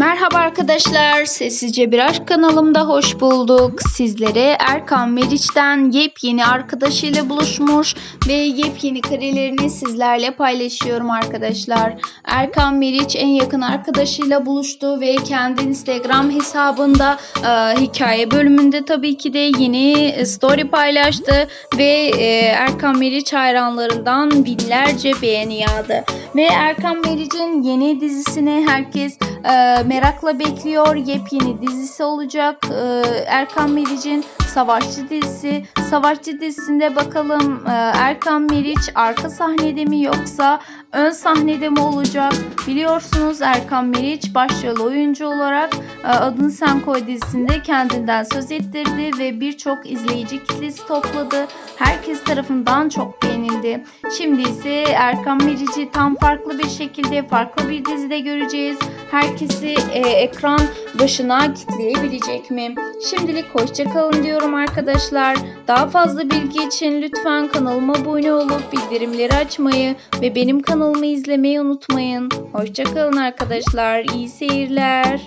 Merhaba arkadaşlar, Sessizce Bir Aşk kanalımda hoş bulduk. Sizlere Erkan Meriç'ten yepyeni arkadaşıyla buluşmuş ve yepyeni karelerini sizlerle paylaşıyorum arkadaşlar. Erkan Meriç en yakın arkadaşıyla buluştu ve kendi Instagram hesabında e, hikaye bölümünde tabii ki de yeni story paylaştı ve e, Erkan Meriç hayranlarından binlerce beğeni yağdı. Ve Erkan Meriç'in yeni dizisini herkes e, merakla bekliyor. Yepyeni dizisi olacak. E, Erkan Meriç'in Savaşçı dizisi. Savaşçı dizisinde bakalım e, Erkan Meriç arka sahnede mi yoksa ön sahnede mi olacak? Biliyorsunuz Erkan Meriç başrol oyuncu olarak e, Adını Sen Koy dizisinde kendinden söz ettirdi ve birçok izleyici kitlesi topladı. Herkes tarafından çok beğenildi. Şimdi ise Erkan Meriç'i tam farklı bir şekilde farklı bir dizide göreceğiz. Herkesi e, ekran başına kitleyebilecek mi? Şimdilik hoşça kalın diyorum arkadaşlar. Daha fazla bilgi için lütfen kanalıma abone olup bildirimleri açmayı ve benim kanalımı izlemeyi unutmayın. Hoşça kalın arkadaşlar. İyi seyirler.